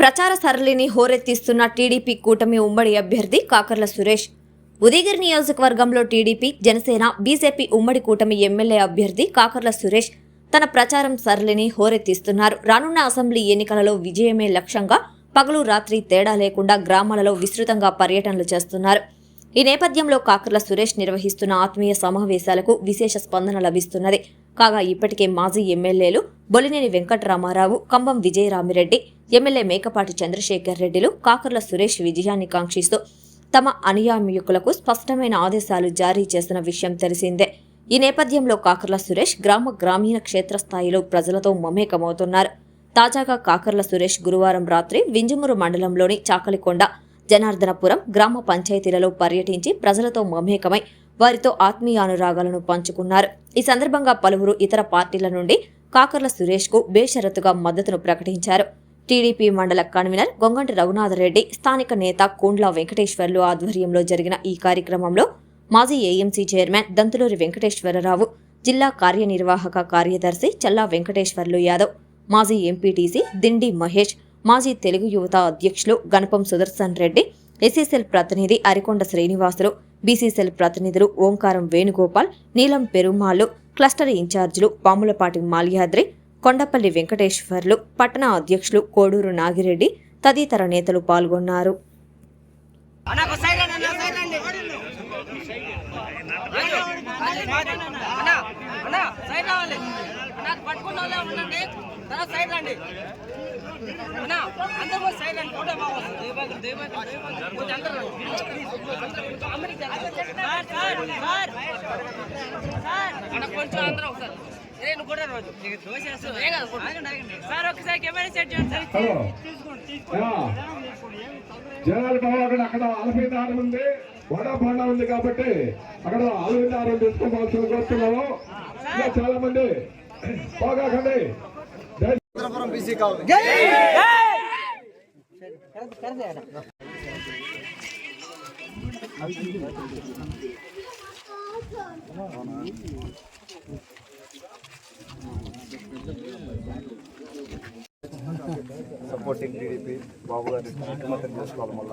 ప్రచార సరళిని హోరెత్తిస్తున్న టీడీపీ కూటమి ఉమ్మడి అభ్యర్థి కాకర్ల సురేష్. ఉదయగిరి నియోజకవర్గంలో టీడీపీ జనసేన బీజేపీ ఉమ్మడి కూటమి ఎమ్మెల్యే అభ్యర్థి కాకర్ల సురేష్ తన ప్రచారం సరళిని హోరెత్తిస్తున్నారు. రానున్న అసెంబ్లీ ఎన్నికలలో విజయమే లక్ష్యంగా పగలు రాత్రి తేడా లేకుండా గ్రామాలలో విస్తృతంగా పర్యటనలు చేస్తున్నారు. ఈ నేపథ్యంలో కాకర్ల సురేష్ నిర్వహిస్తున్న ఆత్మీయ సమావేశాలకు విశేష స్పందన లభిస్తున్నది. కాగా ఇప్పటికే మాజీ ఎమ్మెల్యేలు బొలినేని వెంకటరామారావు కంబం విజయరామిరెడ్డి ఎమ్మెల్యే మేకపాటి చంద్రశేఖర్ రెడ్డిలు కాకర్ల సురేష్ విజయాన్ని కాంక్షిస్తూ తమ అనుయామికులకు స్పష్టమైన ఆదేశాలు జారీ చేసిన విషయం తెలిసిందే. ఈ నేపథ్యంలో కాకర్ల సురేష్ గ్రామ గ్రామీణ క్షేత్రస్థాయిలో ప్రజలతో మమేకమవుతున్నారు. తాజాగా కాకర్ల సురేష్ గురువారం రాత్రి వింజమూరు మండలంలోని చాకలికొండ జనార్దనపురం గ్రామ పంచాయతీలలో పర్యటించి ప్రజలతో మమేకమై వారితో ఆత్మీయానురాగాలను పంచుకున్నారు. ఈ సందర్భంగా పలువురు ఇతర పార్టీల నుండి కాకర్ల సురేష్కు బేషరతుగా మద్దతును ప్రకటించారు. టీడీపీ మండల కన్వీనర్ గొంగంటి రఘునాథరెడ్డి స్థానిక నేత కోండ్ల వెంకటేశ్వర్లు ఆధ్వర్యంలో జరిగిన ఈ కార్యక్రమంలో మాజీ ఏఎంసీ చైర్మన్ దంతులూరి వెంకటేశ్వరరావు జిల్లా కార్యనిర్వాహక కార్యదర్శి చల్లా వెంకటేశ్వర్లు యాదవ్ మాజీ ఎంపీటీసీ దిండి మహేష్ మాజీ తెలుగు యువత అధ్యక్షులు గణపం సుదర్శన్ రెడ్డి ఎస్ఎస్ఎల్ ప్రతినిధి అరికొండ శ్రీనివాసులు బీసీసీఎల్ ప్రతినిధులు ఓంకారం వేణుగోపాల్ నీలం పెరుమాళ్ళు క్లస్టర్ ఇన్ఛార్జీలు పాములపాటి మాల్యాద్రి కొండపల్లి వెంకటేశ్వర్లు పట్టణ అధ్యక్షులు కోడూరు నాగిరెడ్డి తదితర నేతలు పాల్గొన్నారు. అన్న అన్న పట్టుకున్న వాళ్ళే ఉండండి. తర్వాత సైడ్ రండి. అన్న అందరూ సైడ్ రండి. ఫోటో బాగా వస్తుంది. దేవాలయం దేవాలయం దేవాలయం కొంచెం అందరూ ఒకసారి. కూడా రోజు. నీకు దోశ. ఏం కాదు. సార్ ఒకసారి కెమెరా సెట్ చేయండి సార్. జనాలు బాబు అక్కడ అలఫీదారం ఉంది. వడ బండ ఉంది కాబట్టి అక్కడ అలఫీదారం తీసుకోవాల్సిన కోరుతున్నాము ఇంకా చాలా మంది పోగాకండి సపోర్టింగ్ టీడీపీ బాబు గారిని ముఖ్యమంత్రి చేసుకోవడం వల్ల